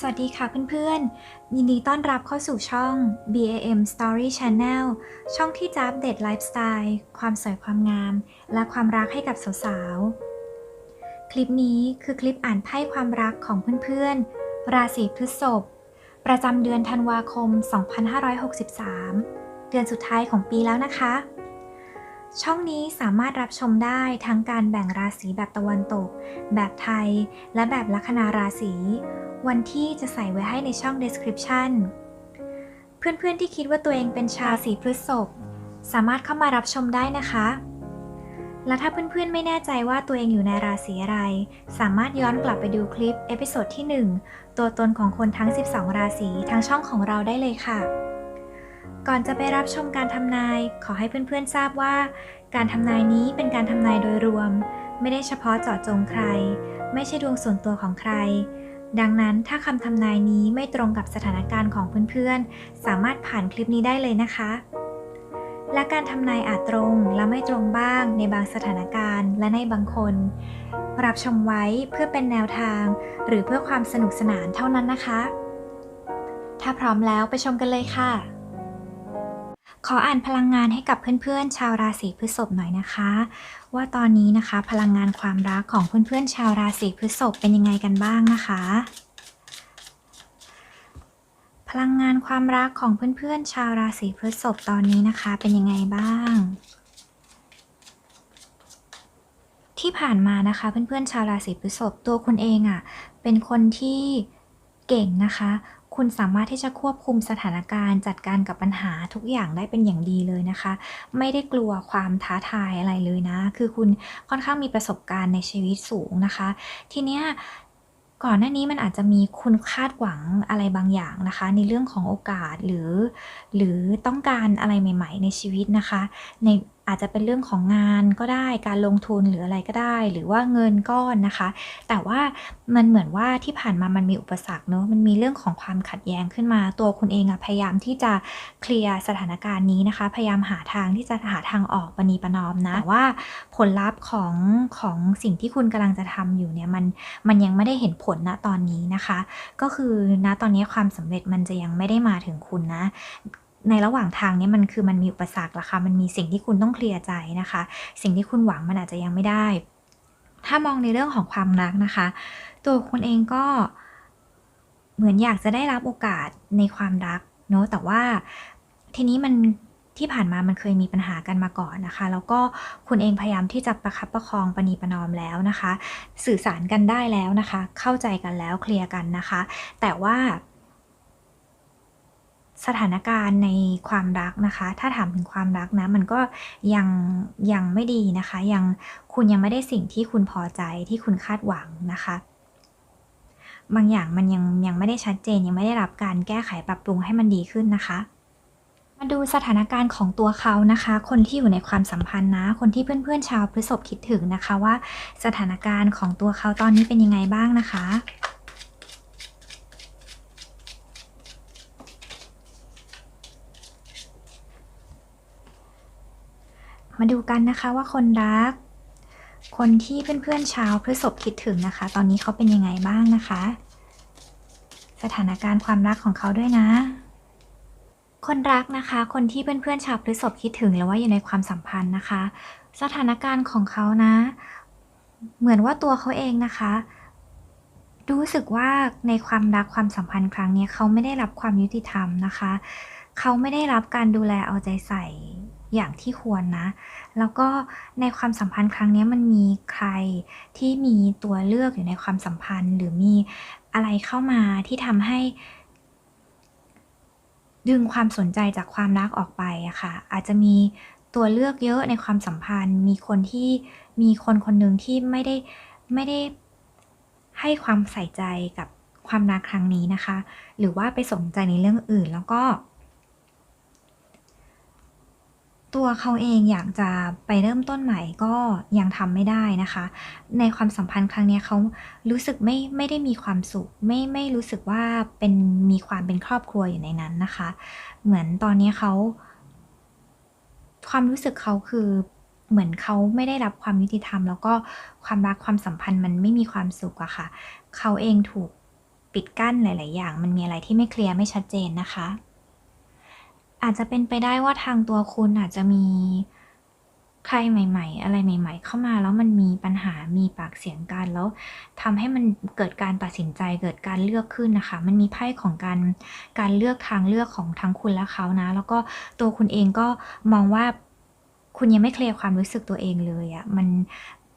สวัสดีค่ะเพื่อนๆ ยินดีต้อนรับเข้าสู่ช่อง BAM Story Channel ช่องที่จะอัปเดตไลฟ์สไตล์ ความสวยความงาม และความรักให้กับสาวๆ คลิปนี้คือคลิปอ่านไพ่ความรักของเพื่อนๆ ราศีพฤษภ ประจำเดือนธันวาคม 2563 เดือนสุดท้ายของปีแล้วนะคะ ช่องนี้สามารถรับชมได้ทั้งการแบ่งราศีแบบตะวันตก แบบไทย และแบบลัคนาราศี วันที่จะใส่ไว้ให้ในช่อง description เพื่อนๆที่คิดว่าตัวเองเป็นชาวราศีพฤษภสามารถเข้ามารับชมได้นะคะ และถ้าเพื่อนๆไม่แน่ใจว่าตัวเองอยู่ในราศีอะไร สามารถย้อนกลับไปดูคลิปเอพิโซดที่ 1 ตัวตนของคนทั้ง 12 ราศีทางช่องของเราได้เลยค่ะ ก่อนจะไปรับชมการทำนาย ขอให้เพื่อนๆทราบว่า การทำนายนี้เป็นการทำนายโดยรวม ไม่ได้เฉพาะเจาะจงใคร ไม่ใช่ดวงส่วนตัวของใคร ดังนั้นถ้าคำทำนายนี้ไม่ตรงกับสถานการณ์ของเพื่อนๆ สามารถผ่านคลิปนี้ได้เลยนะคะ และการทำนายอาจตรงและไม่ตรงบ้างในบางสถานการณ์และในบางคน รับชมไว้เพื่อเป็นแนวทาง หรือเพื่อความสนุกสนานเท่านั้นนะคะ ถ้าพร้อมแล้วไปชมกันเลยค่ะ ขออ่านพลังงานให้กับเพื่อนๆ ชาวราศีพฤษภหน่อยนะคะ ว่าตอนนี้นะคะ พลังงานความรักของเพื่อนๆ ชาวราศีพฤษภเป็นยังไงกันบ้างนะคะ พลังงานความรักของเพื่อนๆ ชาวราศีพฤษภตอนนี้นะคะ เป็นยังไงบ้างที่ผ่านมานะคะ เพื่อนๆชาวราศีพฤษภตัวคุณเองอะ่ะ เป็นคนที่เก่งนะคะ คุณสามารถที่จะควบคุมสถานการณ์จัดการกับปัญหาทุกอย่างได้เป็นอย่างดีเลยนะคะ ไม่ได้กลัวความท้าทายอะไรเลยนะ คือคุณค่อนข้างมีประสบการณ์ในชีวิตสูงนะคะ ทีเนี้ยก่อนหน้านี้มันอาจจะมีคุณคาดหวังอะไรบางอย่างนะคะ ในเรื่องของโอกาสหรือ หรือต้องการอะไรใหม่ ๆ ในชีวิตนะคะ ใน อาจจะเป็นเรื่องของงานก็ได้การลงทุนหรืออะไรก็ได้ หรือว่าเงินก้อนนะคะ แต่ว่ามันเหมือนว่าที่ผ่านมามันมีอุปสรรคเนอะมันมีเรื่องของความขัดแย้งขึ้นมา ตัวคุณเองอะพยายามที่จะเคลียร์สถานการณ์นี้นะคะ พยายามหาทางที่จะหาทางออกปณีประนอมนะแต่ว่าผลลัพธ์ของของสิ่งที่คุณกำลังจะทำอยู่เนี่ยมันมันยังไม่ได้เห็นผลณตอนนี้นะคะ ก็คือณตอนนี้ความสำเร็จมันจะยังไม่ได้มาถึงคุณนะ ในระหว่างทางนี้มันคือมันมีอุปสรรคละค่ะมันมีสิ่งที่คุณต้องเคลียร์ใจนะคะ สิ่งที่คุณหวังมันอาจจะยังไม่ได้ ถ้ามองในเรื่องของความรักนะคะ ตัวคุณเองก็เหมือนอยากจะได้รับโอกาสในความรักเนอะแต่ว่าทีนี้มันที่ผ่านมามันเคยมีปัญหากันมาก่อนนะคะ แล้วก็คุณเองพยายามที่จะประคับประคองประนีประนอมแล้วนะคะ สื่อสารกันได้แล้วนะคะ เข้าใจกันแล้วเคลียร์กันนะคะ แต่ว่า สถานการณ์ในความรักนะคะ ถ้าถามถึงความรักนะ มันก็ยังยังไม่ดีนะคะ ยังคุณยังไม่ได้สิ่งที่คุณพอใจที่คุณคาดหวังนะคะ บางอย่างมันยังยังไม่ได้ชัดเจนยังไม่ได้รับการแก้ไขปรับปรุงให้มันดีขึ้นนะคะมาดูสถานการณ์ของตัวเขานะคะ คนที่อยู่ในความสัมพันธ์นะ คนที่เพื่อนๆชาวพฤษภคิดถึงนะคะว่า สถานการณ์ของตัวเขาตอนนี้เป็นยังไงบ้างนะคะ มาดูกันนะคะว่าคนรัก คนที่เพื่อนๆชาวพฤษภคิดถึงนะคะ ตอนนี้เขาเป็นยังไงบ้างนะคะ สถานการณ์ความรักของเขาด้วยนะ คนรักนะคะ คนที่เพื่อนๆชาวพฤษภคิดถึงหรือว่าอยู่ในความสัมพันธ์นะคะ สถานการณ์ของเขานะ เหมือนว่าตัวเขาเองนะคะรู้สึกว่าในความรักความสัมพันธ์ครั้งนี้เขาไม่ได้รับความยุติธรรมนะคะ เขาไม่ได้รับการดูแลเอาใจใส่ อย่างที่ควรนะ แล้วก็ในความสัมพันธ์ครั้งนี้มันมีใครที่มีตัวเลือกอยู่ในความสัมพันธ์ หรือมีอะไรเข้ามาที่ทำให้ ดึงความสนใจจากความรักออกไปอะค่ะ อาจจะมีตัวเลือกเยอะในความสัมพันธ์ มีคนที่มีคนคนหนึ่งที่ไม่ได้ไม่ได้ให้ความใส่ใจกับความรักครั้งนี้นะคะ หรือว่าไปสนใจในเรื่องอื่นแล้วก็ ตัวเขาเองอยากจะไปเริ่มต้นใหม่ก็ยังทำไม่ได้นะคะ ในความสัมพันธ์ครั้งนี้เขารู้สึกไม่ไม่ได้มีความสุข ไม่ไม่รู้สึกว่าเป็นมีความเป็นครอบครัวอยู่ในนั้นนะคะ เหมือนตอนนี้เขา ความรู้สึกเขาคือเหมือนเขาไม่ได้รับความยุติธรรม แล้วก็ความรักความสัมพันธ์มันไม่มีความสุขอะค่ะ เขาเองถูกปิดกั้นหลาย ๆ อย่าง มันมีอะไรที่ไม่เคลียร์ไม่ชัดเจนนะคะ อาจจะเป็นไปได้ว่าทางตัวคุณอาจจะมีใครใหม่ ๆ อะไรใหม่ ๆ เข้ามาแล้วมันมีปัญหามีปากเสียงกันแล้วทำให้มันเกิดการตัดสินใจเกิดการเลือกขึ้นนะคะ มันมีไพ่ของการการเลือกทางเลือกของทั้งคุณและเขานะ แล้วก็ตัวคุณเองก็มองว่าคุณยังไม่เคลียร์ความรู้สึกตัวเองเลยอะมัน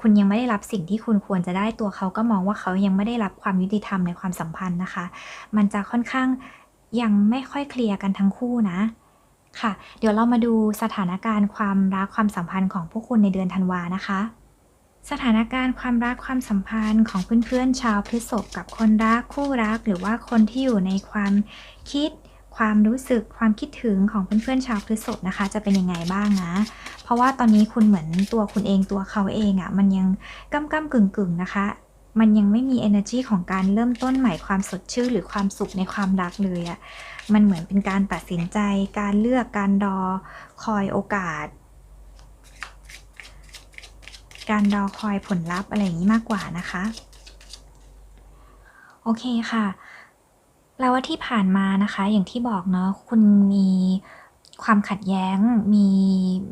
คุณยังไม่ได้รับสิ่งที่คุณควรจะได้ตัวเขาก็มองว่าเขายังไม่ได้รับความยุติธรรมในความสัมพันธ์นะคะ มันจะค่อนข้างยังไม่ค่อยเคลียร์กันทั้งคู่นะ ค่ะ เดี๋ยวเรามาดูสถานการณ์ความรักความสัมพันธ์ของพวกคุณในเดือนธันวานะคะ สถานการณ์ความรักความสัมพันธ์ของเพื่อนๆชาวพฤษภกับคนรักคู่รัก หรือว่าคนที่อยู่ในความคิดความรู้สึกความคิดถึงของเพื่อนๆชาวพฤษภนะคะ จะเป็นยังไงบ้างนะ เพราะว่าตอนนี้คุณเหมือนตัวคุณเองตัวเขาเองอะมันยังก้ำๆกึ่งๆนะคะ มันยังไม่มีเอเนอร์จีของการเริ่มต้นใหม่ความสดชื่นหรือความสุขในความรักเลยอะ มันเหมือนเป็นการตัดสินใจ การเลือกการรอคอยโอกาส การรอคอยผลลัพธ์อะไรอย่างงี้มากกว่านะคะ โอเคค่ะ แล้วว่าที่ผ่านมานะคะ อย่างที่บอกเนาะคุณมีความขัดแย้งมี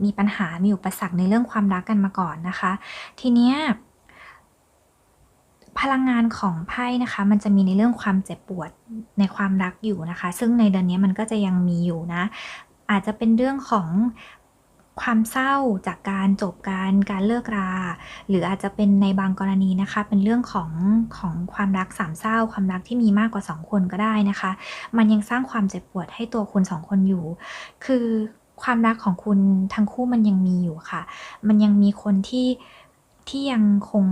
มีปัญหามีอุปสรรคในเรื่องความรักกันมาก่อนนะคะ ทีเนี้ย พลังงานของไพ่นะคะ มันจะมีในเรื่องความเจ็บปวดในความรักอยู่นะคะ ซึ่งในเดือนนี้มันก็จะยังมีอยู่นะ อาจจะเป็นเรื่องของความเศร้าจากการจบกันการเลิกรา หรืออาจจะเป็นในบางกรณีนะคะ เป็นเรื่องของของความรักสามเศร้า ความรักที่มีมากกว่า 2 คนก็ได้นะคะ มันยังสร้างความเจ็บปวดให้ตัวคุณ 2 คนอยู่ คือความรักของคุณทั้งคู่มันยังมีอยู่ค่ะ มันยังมีคนที่ที่ยังคง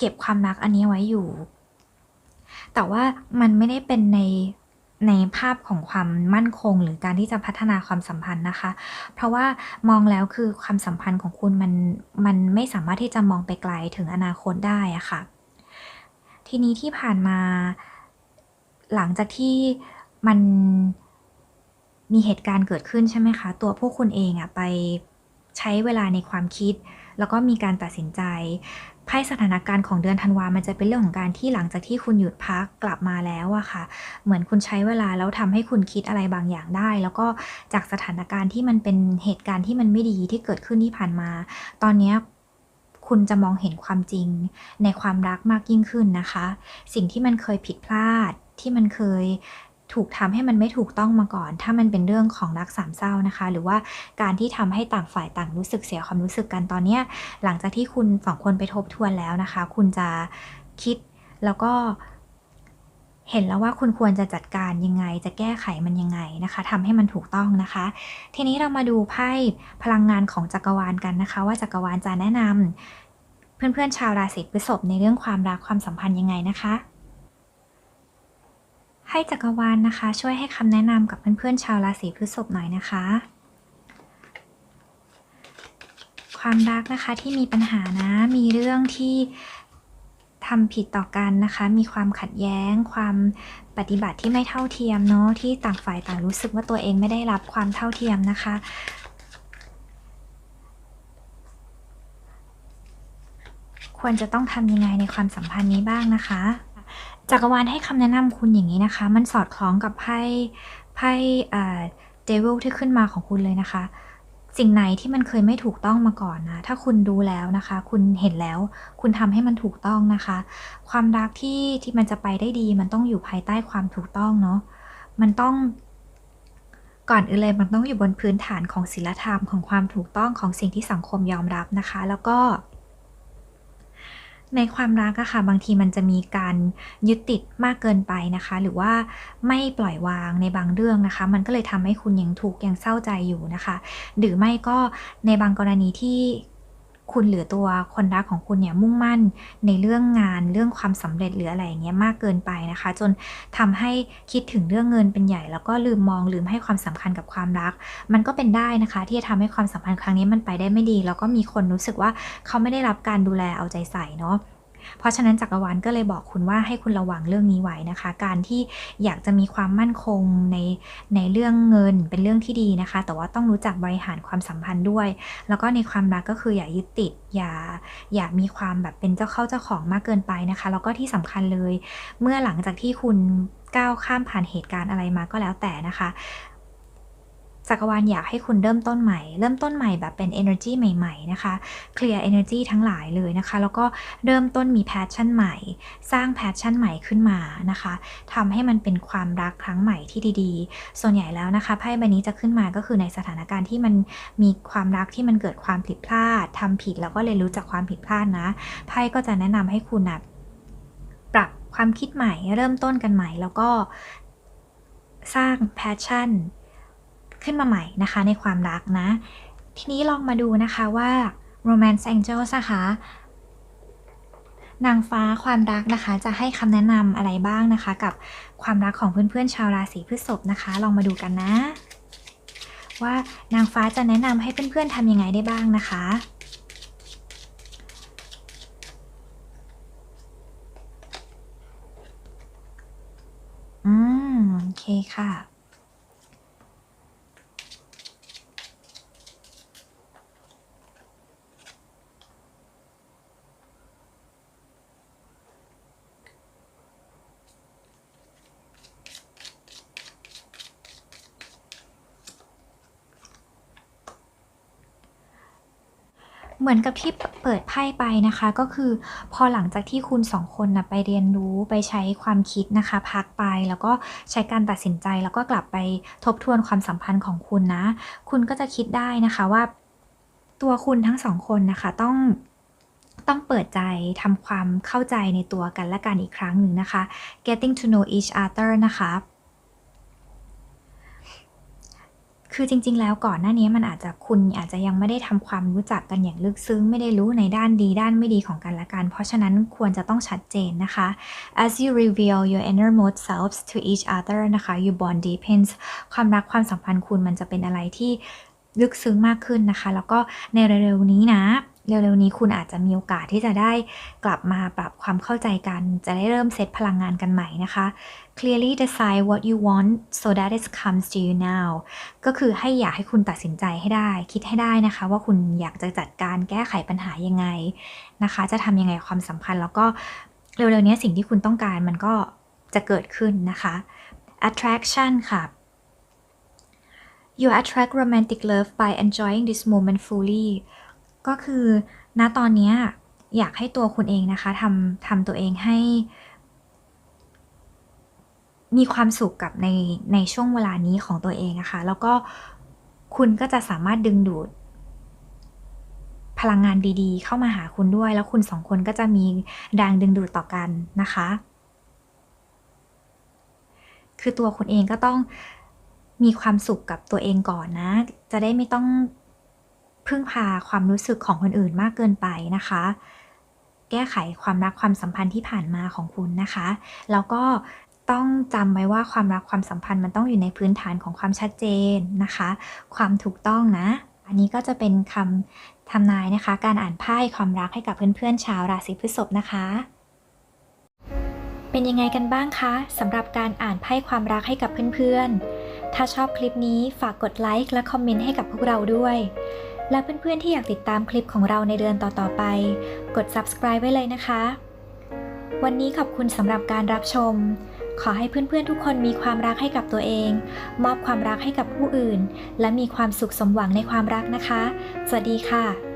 เก็บความรักอันนี้ไว้อยู่ แต่ว่ามันไม่ได้เป็นในในภาพของความมั่นคงหรือการที่จะพัฒนาความสัมพันธ์นะคะ เพราะว่ามองแล้วคือความสัมพันธ์ของคุณมันมันไม่สามารถที่จะมองไปไกลถึงอนาคตได้อะค่ะ ทีนี้ที่ผ่านมาหลังจากที่มันมีเหตุการณ์เกิดขึ้นใช่ไหมคะ ตัวพวกคุณเองอะไป ใช้เวลาในความคิด แล้วก็มีการตัดสินใจไพ่สถานการณ์ของเดือนธันวา มันจะเป็นเรื่องของการที่หลังจากที่คุณหยุดพักกลับมาแล้วอะค่ะ เหมือนคุณใช้เวลาแล้วทำให้คุณคิดอะไรบางอย่างได้ แล้วก็จากสถานการณ์ที่มันเป็นเหตุการณ์ที่มันไม่ดีที่เกิดขึ้นที่ผ่านมา ตอนนี้คุณจะมองเห็นความจริงในความรักมากยิ่งขึ้นนะคะ สิ่งที่มันเคยผิดพลาดที่มันเคย ถูกทำให้มันไม่ถูกต้องมาก่อน ถ้ามันเป็นเรื่องของรักสามเศร้านะคะ หรือว่าการที่ทำให้ต่างฝ่ายต่างรู้สึกเสียความรู้สึกกันตอนเนี้ยหลังจากที่คุณ2คนไปทบทวนแล้วนะคะ คุณจะคิดแล้วก็เห็นแล้วว่าคุณควรจะจัดการยังไง จะแก้ไขมันยังไงนะคะทำให้มันถูกต้องนะคะ ทีนี้เรามาดูไพ่พลังงานของจักรวาลกันนะคะ ว่าจักรวาลจะแนะนำเพื่อนๆชาวราศีพฤษภในเรื่องความรักความสัมพันธ์ยังไงนะคะ ให้จักรวาลนะคะ ช่วยให้คำแนะนำกับเพื่อนๆชาวราศีพฤษภหน่อยนะคะ ความรักนะคะที่มีปัญหานะ มีเรื่องที่ทำผิดต่อกันนะคะ มีความขัดแย้ง ความปฏิบัติที่ไม่เท่าเทียมเนาะที่ต่างฝ่ายต่างรู้สึกว่าตัวเองไม่ได้รับความเท่าเทียมนะคะ ควรจะต้องทำยังไงในความสัมพันธ์นี้บ้างนะคะ จักรวาลให้คำแนะนำคุณอย่างนี้นะคะ มันสอดคล้องกับไพ่ไพ่เอ่อ Devil ที่ขึ้นมาของคุณเลยนะคะ สิ่งไหนที่มันเคยไม่ถูกต้องมาก่อนนะ ถ้าคุณดูแล้วนะคะ คุณเห็นแล้ว คุณทำให้มันถูกต้องนะคะ ความรักที่ที่มันจะไปได้ดี มันต้องอยู่ภายใต้ความถูกต้องเนาะ มันต้องก่อนอื่นเลยมันต้องอยู่บนพื้นฐานของศีลธรรมของความถูกต้องของสิ่งที่สังคมยอมรับนะคะ แล้วก็ ในความรักอะค่ะบางทีมันจะมีการยึดติดมากเกินไปนะคะ หรือว่าไม่ปล่อยวางในบางเรื่องนะคะ มันก็เลยทำให้คุณยังทุกข์ยังเศร้าใจอยู่นะคะ หรือไม่ก็ในบางกรณีที่ คุณหรือตัวคนรักของคุณเนี่ยมุ่งมั่นในเรื่องงานเรื่องความสำเร็จหรืออะไรอย่างเงี้ยมากเกินไปนะคะ จนทำให้คิดถึงเรื่องเงินเป็นใหญ่ แล้วก็ลืมมองลืมให้ความสำคัญกับความรัก มันก็เป็นได้นะคะ ที่จะทำให้ความสัมพันธ์ครั้งนี้มันไปได้ไม่ดี แล้วก็มีคนรู้สึกว่าเขาไม่ได้รับการดูแลเอาใจใส่เนาะ เพราะฉะนั้นจักรวาลก็เลยบอกคุณว่าให้คุณระวังเรื่องนี้ไว้นะคะ การที่อยากจะมีความมั่นคงในในเรื่องเงินเป็นเรื่องที่ดีนะคะ แต่ว่าต้องรู้จักบริหารความสัมพันธ์ด้วย แล้วก็ในความรักก็คืออย่ายึดติดอย่าอย่ามีความแบบเป็นเจ้าเข้าเจ้าของมากเกินไปนะคะ แล้วก็ที่สำคัญเลย เมื่อหลังจากที่คุณก้าวข้ามผ่านเหตุการณ์อะไรมาก็แล้วแต่นะคะ จักรวาลอยากให้คุณเริ่มต้นใหม่ เริ่มต้นใหม่แบบเป็น energy ใหม่ ๆ นะคะ เคลียร์ energy ทั้งหลายเลยนะคะ แล้วก็เริ่มต้นมี passion ใหม่ สร้าง passion ใหม่ขึ้นมานะคะทำให้มันเป็นความรักครั้งใหม่ที่ดีๆ ส่วนใหญ่แล้วนะคะไพ่ใบนี้จะขึ้นมาก็คือในสถานการณ์ที่มันมีความรักที่มันเกิดความผิดพลาดทำผิดแล้วก็เรียนรู้จากความผิดพลาดนะไพ่ก็จะแนะนำให้คุณนะปรับความคิดใหม่เริ่มต้นกันใหม่แล้วก็สร้าง passion ขึ้นมาใหม่นะคะในความรักนะ ทีนี้ลองมาดูนะคะว่า romance angels นะคะนางฟ้าความรักนะคะ จะให้คำแนะนำอะไรบ้างนะคะ กับความรักของเพื่อนๆชาวราศีพฤษภนะคะ ลองมาดูกันนะ ว่านางฟ้าจะแนะนำให้เพื่อนๆทำยังไงได้บ้างนะคะอืมโอเคค่ะ เหมือนกับที่เปิดไพ่ไปนะคะ ก็คือพอหลังจากที่คุณสองคนนะไปเรียนรู้ไปใช้ความคิดนะคะ พักไปแล้วก็ใช้การตัดสินใจแล้วก็กลับไปทบทวนความสัมพันธ์ของคุณนะ คุณก็จะคิดได้นะคะว่า ตัวคุณทั้งสองคนนะคะต้องต้องเปิดใจทำความเข้าใจในตัวกันและกันอีกครั้งหนึ่งนะคะ getting to know each other นะคะ คือจริง ๆ แล้วก่อนหน้านี้มันอาจจะคุณอาจจะยังไม่ได้ทำความรู้จักกันอย่างลึกซึ้งไม่ได้รู้ในด้านดีด้านไม่ดีของกันและกัน เพราะฉะนั้นควรจะต้องชัดเจนนะคะ as you reveal your innermost selves to each other นะคะ you bond deepens ความรักความสัมพันธ์คุณมันจะเป็นอะไรที่ลึกซึ้งมากขึ้นนะคะ แล้วก็ในเร็วๆนี้นะ เร็วๆนี้คุณอาจจะมีโอกาสที่จะได้กลับมาปรับความเข้าใจกัน จะได้เริ่มเซตพลังงานกันใหม่นะคะ clearly decide what you want so that it comes to you now ก็คือให้อยากให้คุณตัดสินใจให้ได้ คิดให้ได้นะคะ ว่าคุณอยากจะจัดการแก้ไขปัญหายังไงนะคะ จะทำยังไงความสัมพันธ์แล้วก็เร็วๆนี้สิ่งที่คุณต้องการมันก็จะเกิดขึ้นนะคะ attraction ค่ะ you attract romantic love by enjoying this moment fully ก็คือณตอนนี้อยากให้ตัวคุณเองนะคะทำทำตัวเองให้ มีความสุขกับในในช่วงเวลานี้ของตัวเองนะคะ แล้วก็คุณก็จะสามารถดึงดูด พลังงานดีๆ เข้ามาหาคุณด้วย แล้วคุณสองคนก็จะมีแรงดึงดูดต่อกันนะคะ คือตัวคุณเองก็ต้องมีความสุขกับตัวเองก่อนนะ จะได้ไม่ต้อง พึ่งพาความรู้สึกของคนอื่นมากเกินไปนะคะ แก้ไขความรักความสัมพันธ์ที่ผ่านมาของคุณนะคะ แล้วก็ต้องจำไว้ว่าความรักความสัมพันธ์มันต้องอยู่ในพื้นฐานของความชัดเจนนะคะ ความถูกต้องนะ อันนี้ก็จะเป็นคำทำนายนะคะ การอ่านไพ่ความรักให้กับเพื่อนๆชาวราศีพฤษภนะคะเป็นยังไงกันบ้างคะสำหรับการอ่านไพ่ความรักให้กับเพื่อนๆ ถ้าชอบคลิปนี้ฝากกดไลค์และคอมเมนต์ให้กับพวกเราด้วย และเพื่อนๆที่อยากติดตามคลิปของเราในเดือนต่อๆไป กด subscribe ไว้เลยนะคะ วันนี้ขอบคุณสำหรับการรับชม ขอให้เพื่อนๆทุกคนมีความรักให้กับตัวเอง มอบความรักให้กับผู้อื่น และมีความสุขสมหวังในความรักนะคะ สวัสดีค่ะ